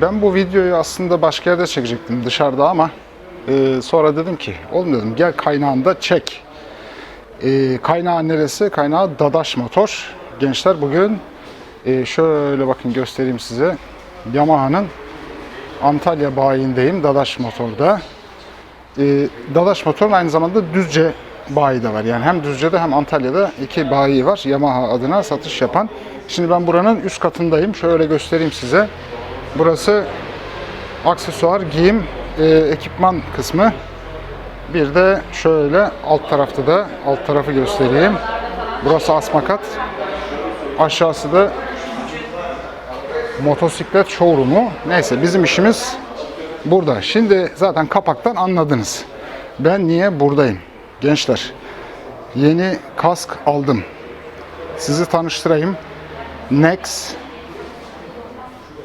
Ben bu videoyu aslında başka yerde çekecektim dışarıda ama e, sonra dedim ki oğlum dedim gel kaynağında çek. E, kaynağı neresi? Kaynağı Dadaş Motor. Gençler bugün e, şöyle bakın göstereyim size. Yamaha'nın Antalya bayindeyim Dadaş Motor'da. E, Dadaş Motor'un aynı zamanda Düzce bayi de var. Yani hem Düzce'de hem Antalya'da iki bayi var. Yamaha adına satış yapan. Şimdi ben buranın üst katındayım. Şöyle göstereyim size. Burası aksesuar, giyim, e, ekipman kısmı. Bir de şöyle alt tarafta da alt tarafı göstereyim. Burası asmakat. Aşağısı da motosiklet showroom'u. Neyse bizim işimiz burada. Şimdi zaten kapaktan anladınız. Ben niye buradayım? Gençler yeni kask aldım. Sizi tanıştırayım. Nex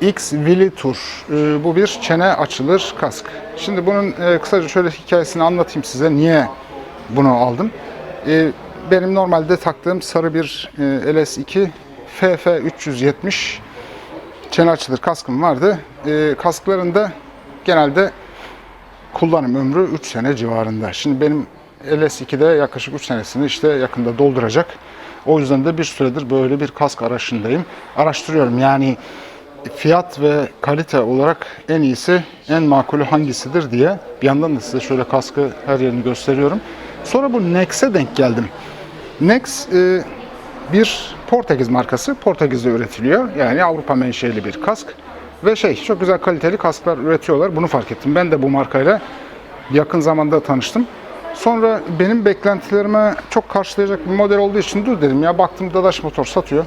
X Willy Tour. Ee, bu bir çene açılır kask. Şimdi bunun e, kısaca şöyle hikayesini anlatayım size. Niye bunu aldım? Ee, benim normalde taktığım sarı bir e, LS2 FF370 çene açılır kaskım vardı. E, kasklarında genelde kullanım ömrü 3 sene civarında. Şimdi benim LS2'de yaklaşık 3 senesini işte yakında dolduracak. O yüzden de bir süredir böyle bir kask arayışındayım. Araştırıyorum yani fiyat ve kalite olarak en iyisi, en makulü hangisidir diye. Bir yandan da size şöyle kaskı her yerini gösteriyorum. Sonra bu Nex'e denk geldim. Nex e, bir Portekiz markası. Portekiz'de üretiliyor. Yani Avrupa menşeli bir kask. Ve şey çok güzel kaliteli kasklar üretiyorlar. Bunu fark ettim. Ben de bu markayla yakın zamanda tanıştım. Sonra benim beklentilerime çok karşılayacak bir model olduğu için dur dedim ya baktım Dadaş Motor satıyor.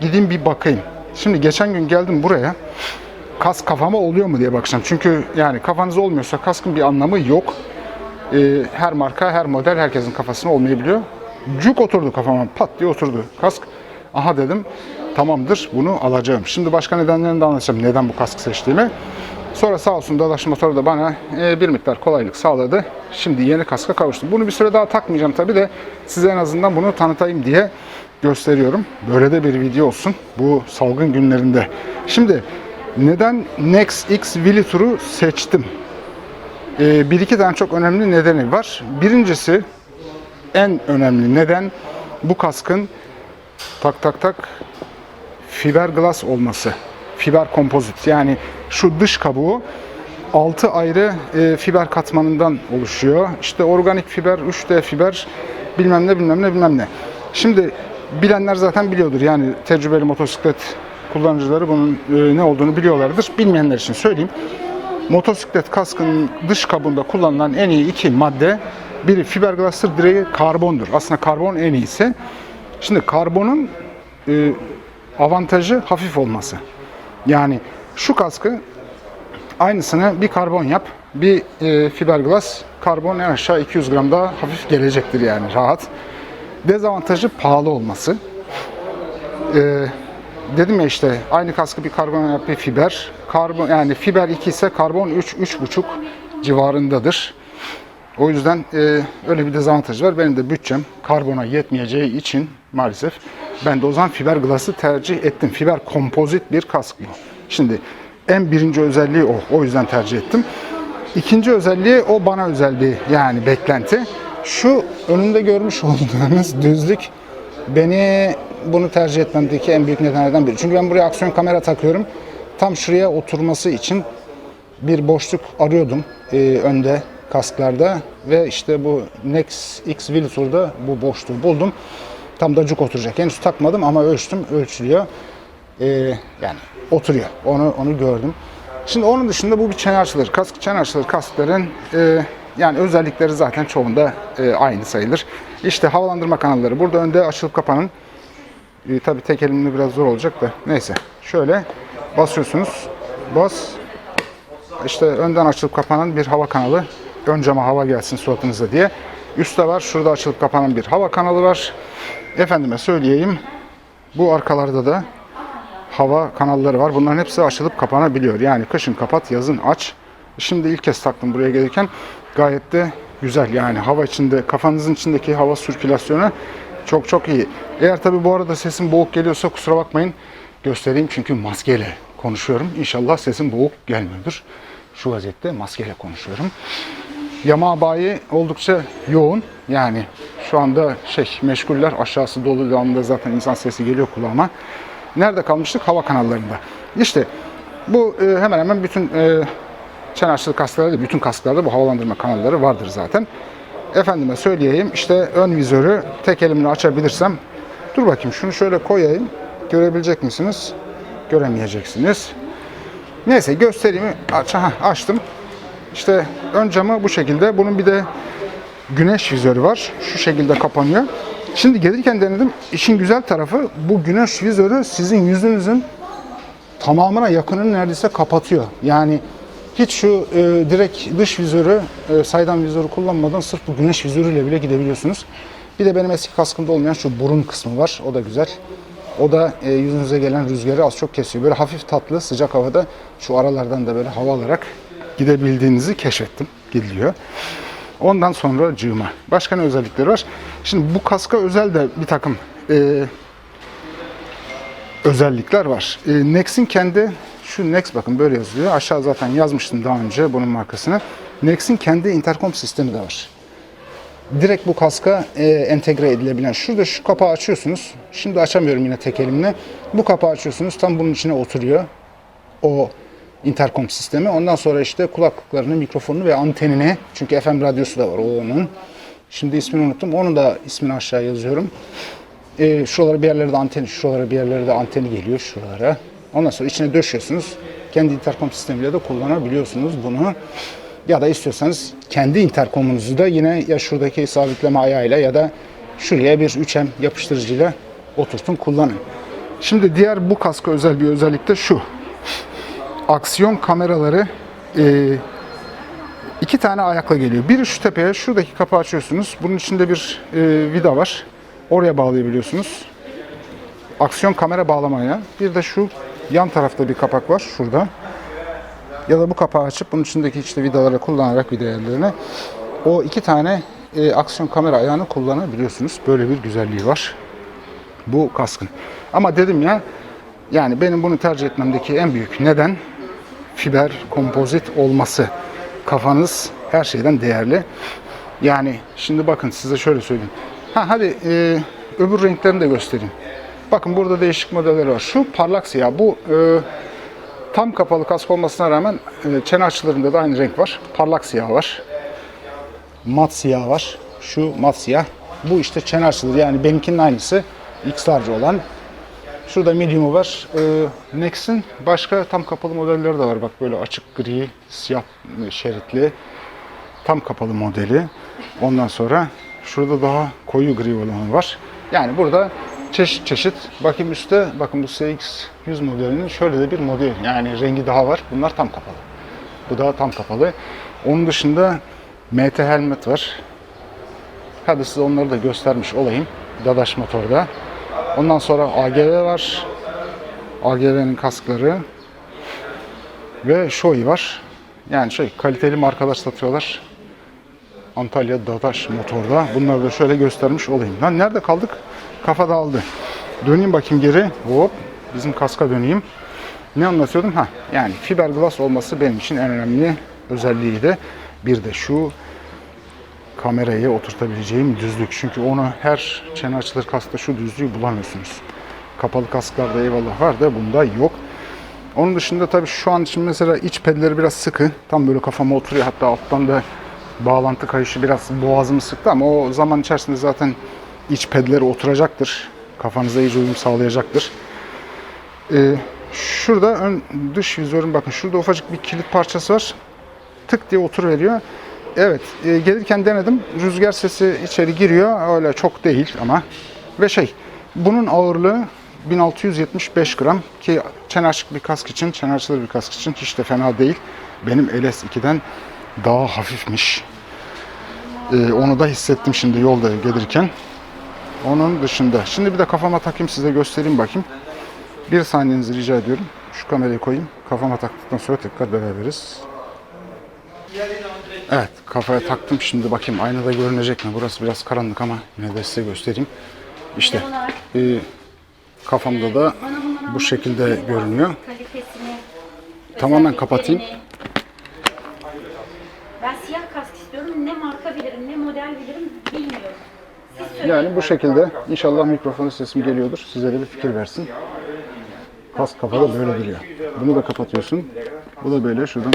Gideyim bir bakayım. Şimdi geçen gün geldim buraya. Kask kafama oluyor mu diye bakacağım. Çünkü yani kafanız olmuyorsa kaskın bir anlamı yok. Ee, her marka, her model herkesin kafasına olmayabiliyor. Cuk oturdu kafama. Pat diye oturdu kask. Aha dedim tamamdır bunu alacağım. Şimdi başka nedenlerini de anlatacağım. Neden bu kask seçtiğimi. Sonra sağ olsun Dadaş Motor da bana e, bir miktar kolaylık sağladı. Şimdi yeni kaska kavuştum. Bunu bir süre daha takmayacağım tabi de size en azından bunu tanıtayım diye gösteriyorum. Böyle de bir video olsun bu salgın günlerinde. Şimdi neden Nex X Willy Tour'u seçtim? E, bir iki tane çok önemli nedeni var. Birincisi en önemli neden bu kaskın tak tak tak fiberglass olması. Fiber kompozit yani şu dış kabuğu 6 ayrı e, fiber katmanından oluşuyor. İşte organik fiber, 3D fiber, bilmem ne bilmem ne bilmem ne. Şimdi bilenler zaten biliyordur. Yani tecrübeli motosiklet kullanıcıları bunun e, ne olduğunu biliyorlardır. Bilmeyenler için söyleyeyim. Motosiklet kaskının dış kabuğunda kullanılan en iyi iki madde biri fiberglass'tır, diğeri karbondur. Aslında karbon en iyisi. Şimdi karbonun e, avantajı hafif olması. Yani şu kaskı aynısını bir karbon yap, bir e, fiberglass, karbon en aşağı 200 gram daha hafif gelecektir yani rahat. Dezavantajı pahalı olması. E, dedim ya işte aynı kaskı bir karbon yap, bir fiber. Karbon yani fiber 2 ise karbon 3 3,5 civarındadır. O yüzden e, öyle bir dezavantaj var. Benim de bütçem karbona yetmeyeceği için maalesef ben de o zaman fiberglass'ı tercih ettim. Fiber kompozit bir kask bu. Şimdi en birinci özelliği o. O yüzden tercih ettim. İkinci özelliği o bana özel bir yani beklenti. Şu önünde görmüş olduğunuz düzlük beni bunu tercih etmemdeki en büyük nedenlerden biri. Çünkü ben buraya aksiyon kamera takıyorum. Tam şuraya oturması için bir boşluk arıyordum e, önde kasklarda ve işte bu Nex X Wilsur'da bu boşluğu buldum. Tam da cuk oturacak. Henüz takmadım ama ölçtüm, ölçülüyor. Ee, yani oturuyor. Onu onu gördüm. Şimdi onun dışında bu bir çene açılır. Kask çene açılır kaskların e, yani özellikleri zaten çoğunda e, aynı sayılır. İşte havalandırma kanalları burada önde açılıp kapanın. E, tabii tek elimle biraz zor olacak da neyse. Şöyle basıyorsunuz. Bas. İşte önden açılıp kapanan bir hava kanalı. Ön cama hava gelsin suratınıza diye. Üstte var. Şurada açılıp kapanan bir hava kanalı var. Efendime söyleyeyim. Bu arkalarda da hava kanalları var. Bunların hepsi açılıp kapanabiliyor. Yani kışın kapat, yazın aç. Şimdi ilk kez taktım buraya gelirken. Gayet de güzel. Yani hava içinde, kafanızın içindeki hava sirkülasyonu çok çok iyi. Eğer tabi bu arada sesim boğuk geliyorsa kusura bakmayın. Göstereyim çünkü maskeyle konuşuyorum. İnşallah sesim boğuk gelmiyordur. Şu vaziyette maskeyle konuşuyorum. Yamaha bayi oldukça yoğun. Yani şu anda şey meşguller aşağısı dolu devamında zaten insan sesi geliyor kulağıma. Nerede kalmıştık? Hava kanallarında. İşte bu e, hemen hemen bütün e, çene açılı kasklarda, bütün kasklarda bu havalandırma kanalları vardır zaten. Efendime söyleyeyim işte ön vizörü tek elimle açabilirsem dur bakayım şunu şöyle koyayım. Görebilecek misiniz? Göremeyeceksiniz. Neyse göstereyim. Aç, aha, açtım. İşte ön camı bu şekilde. Bunun bir de güneş vizörü var. Şu şekilde kapanıyor. Şimdi gelirken denedim. İşin güzel tarafı bu güneş vizörü sizin yüzünüzün tamamına yakınını neredeyse kapatıyor. Yani hiç şu e, direkt dış vizörü, e, saydam vizörü kullanmadan sırf bu güneş vizörüyle bile gidebiliyorsunuz. Bir de benim eski kaskımda olmayan şu burun kısmı var. O da güzel. O da e, yüzünüze gelen rüzgarı az çok kesiyor. Böyle hafif tatlı sıcak havada şu aralardan da böyle hava alarak gidebildiğinizi keşfettim. Gidiliyor. Ondan sonra cığıma. Başka ne özellikleri var? Şimdi bu kaska özel de bir takım e, özellikler var. E, Nex'in kendi şu Nex bakın böyle yazıyor. Aşağı zaten yazmıştım daha önce bunun markasını. Nex'in kendi interkom sistemi de var. Direkt bu kaska e, entegre edilebilen. Şurada şu kapağı açıyorsunuz. Şimdi açamıyorum yine tek elimle. Bu kapağı açıyorsunuz. Tam bunun içine oturuyor. O interkom sistemi. Ondan sonra işte kulaklıklarını, mikrofonunu ve antenini. Çünkü FM radyosu da var onun. Şimdi ismini unuttum. Onu da ismini aşağı yazıyorum. E, şuralara bir yerlere de anteni, şuralara bir yerlere de anteni geliyor şuralara. Ondan sonra içine döşüyorsunuz. Kendi interkom sistemiyle de kullanabiliyorsunuz bunu. Ya da istiyorsanız kendi interkomunuzu da yine ya şuradaki sabitleme ayağıyla ya da şuraya bir 3M yapıştırıcıyla oturtun kullanın. Şimdi diğer bu kaska özel bir özellik de şu. Aksiyon kameraları e, iki tane ayakla geliyor. Biri şu tepeye, şuradaki kapağı açıyorsunuz. Bunun içinde bir e, vida var. Oraya bağlayabiliyorsunuz. Aksiyon kamera bağlamaya. Bir de şu yan tarafta bir kapak var şurada. Ya da bu kapağı açıp bunun içindeki işte vidaları kullanarak vida yerlerine o iki tane e, aksiyon kamera ayağını kullanabiliyorsunuz. Böyle bir güzelliği var bu kaskın. Ama dedim ya yani benim bunu tercih etmemdeki en büyük neden fiber kompozit olması. Kafanız her şeyden değerli. Yani şimdi bakın size şöyle söyleyeyim. Ha hadi e, öbür renklerini de göstereyim. Bakın burada değişik modeller var. Şu parlak siyah. Bu e, tam kapalı kask olmasına rağmen e, çene açılarında da aynı renk var. Parlak siyah var. Mat siyah var. Şu mat siyah. Bu işte çene açıları. Yani benimkinin aynısı. X large olan. Şurada medium'u var. Ee, Nex'in başka tam kapalı modelleri de var. Bak böyle açık gri, siyah şeritli. Tam kapalı modeli. Ondan sonra şurada daha koyu gri olanı var. Yani burada çeşit çeşit. Bakayım üstte, bakın bu CX100 modelinin şöyle de bir model. Yani rengi daha var. Bunlar tam kapalı. Bu da tam kapalı. Onun dışında MT helmet var. Hadi size onları da göstermiş olayım. Dadaş motorda. Ondan sonra AGV var. AGV'nin kaskları. Ve Shoei var. Yani şey kaliteli markalar satıyorlar. Antalya Dadaş motorda. Bunları da şöyle göstermiş olayım. Lan nerede kaldık? Kafa dağıldı. Döneyim bakayım geri. Hop. Bizim kaska döneyim. Ne anlatıyordum? Ha, yani fiberglass olması benim için en önemli özelliğiydi. Bir de şu kamerayı oturtabileceğim düzlük. Çünkü onu her çene açılır kaskta şu düzlüğü bulamıyorsunuz. Kapalı kasklarda eyvallah var da bunda yok. Onun dışında tabii şu an için mesela iç pedleri biraz sıkı. Tam böyle kafama oturuyor. Hatta alttan da bağlantı kayışı biraz boğazımı sıktı ama o zaman içerisinde zaten iç pedleri oturacaktır. Kafanıza iyice uyum sağlayacaktır. Ee, şurada ön dış vizörün bakın şurada ufacık bir kilit parçası var. Tık diye oturuveriyor. Evet, e, gelirken denedim. Rüzgar sesi içeri giriyor. Öyle çok değil ama. Ve şey, bunun ağırlığı 1675 gram ki çene bir kask için, çene bir kask için hiç de fena değil. Benim LS2'den daha hafifmiş. E, onu da hissettim şimdi yolda gelirken. Onun dışında. Şimdi bir de kafama takayım size göstereyim bakayım. Bir saniyenizi rica ediyorum. Şu kamerayı koyayım. Kafama taktıktan sonra tekrar beraberiz. Evet kafaya taktım şimdi bakayım aynada görünecek mi? Burası biraz karanlık ama yine de size göstereyim. İşte e, kafamda da bu şekilde görünüyor. Tamamen kapatayım. Ben siyah kask istiyorum. Ne marka bilirim, ne model bilirim bilmiyorum. Yani bu şekilde inşallah mikrofona sesim geliyordur. Size de bir fikir versin. Kask kafada böyle duruyor. Bunu da kapatıyorsun. Bu da böyle şuradan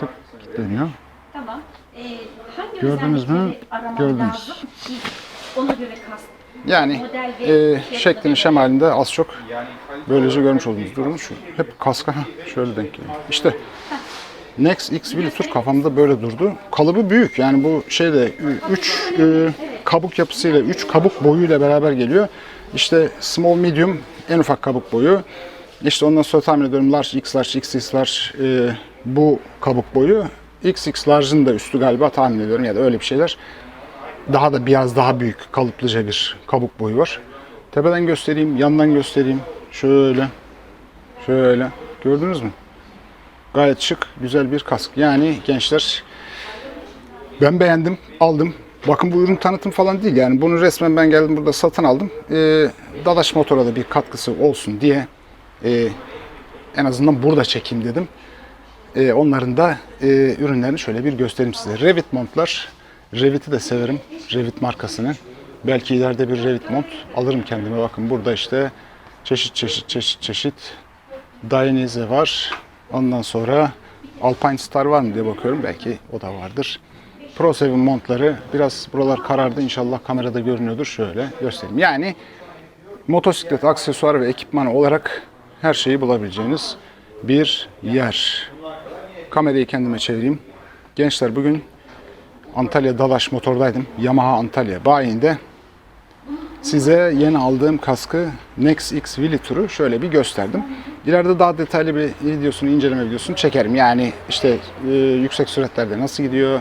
tık kilitleniyor. Tamam. Ee, hangi Gördünüz mü? Gördünüz. ona göre. Yani e, şeklini şemalinde az çok böylece görmüş olduğunuz durum şu. Hep kaska şöyle denk geliyor. İşte Nex X Visitor kafamda böyle durdu. Kalıbı büyük. Yani bu şeyde 3 kabuk yapısıyla 3 kabuk boyuyla beraber geliyor. İşte small medium en ufak kabuk boyu. İşte ondan sonra tahmin ediyorum large, X large, XX large e, bu kabuk boyu. XX large'ın da üstü galiba tahmin ediyorum ya da öyle bir şeyler daha da biraz daha büyük kalıplıca bir kabuk boyu var. Tepeden göstereyim, yandan göstereyim. Şöyle, şöyle. Gördünüz mü? Gayet şık, güzel bir kask. Yani gençler ben beğendim, aldım. Bakın bu ürün tanıtım falan değil. Yani bunu resmen ben geldim burada satın aldım. Ee, Dadaş Motor'a da bir katkısı olsun diye e, en azından burada çekeyim dedim. Ee, onların da e, ürünlerini şöyle bir göstereyim size. Revit montlar. Revit'i de severim. Revit markasını. Belki ileride bir Revit mont alırım kendime. Bakın burada işte çeşit çeşit çeşit çeşit Dainese var. Ondan sonra Alpine Star var mı diye bakıyorum. Belki o da vardır. Pro 7 montları biraz buralar karardı. İnşallah kamerada görünüyordur. Şöyle göstereyim. Yani motosiklet aksesuar ve ekipmanı olarak her şeyi bulabileceğiniz bir yer. Kamerayı kendime çevireyim. Gençler bugün Antalya Dalaş Motor'daydım. Yamaha Antalya bayinde. Size yeni aldığım kaskı Nex X Willy Tour'u şöyle bir gösterdim. İleride daha detaylı bir videosunu, inceleme videosunu çekerim. Yani işte e, yüksek süratlerde nasıl gidiyor,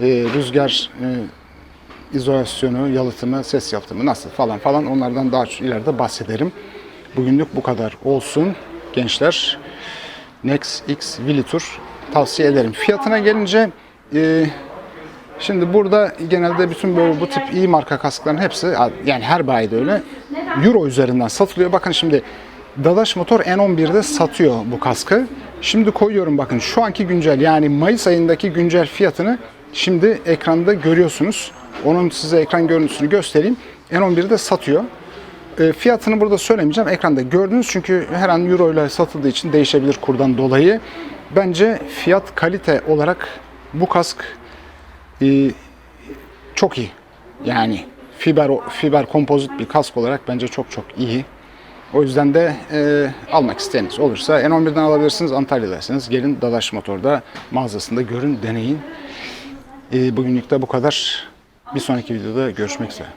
e, rüzgar e, izolasyonu, yalıtımı, ses yalıtımı nasıl falan falan onlardan daha ileride bahsederim. Bugünlük bu kadar olsun gençler. Nex X Willy Tour tavsiye ederim. Fiyatına gelince e, şimdi burada genelde bütün böyle bu tip iyi marka kaskların hepsi yani her bayide öyle euro üzerinden satılıyor. Bakın şimdi Dadaş Motor N11'de satıyor bu kaskı. Şimdi koyuyorum bakın şu anki güncel yani Mayıs ayındaki güncel fiyatını şimdi ekranda görüyorsunuz. Onun size ekran görüntüsünü göstereyim. N11'de satıyor. E, fiyatını burada söylemeyeceğim. Ekranda gördünüz çünkü her an euro ile satıldığı için değişebilir kurdan dolayı. Bence fiyat kalite olarak bu kask e, çok iyi. Yani fiber fiber kompozit bir kask olarak bence çok çok iyi. O yüzden de e, almak isteyeniniz olursa N11'den alabilirsiniz. Antalya'daysanız gelin Dadaş Motor'da mağazasında görün, deneyin. E, bugünlük de bu kadar. Bir sonraki videoda görüşmek üzere.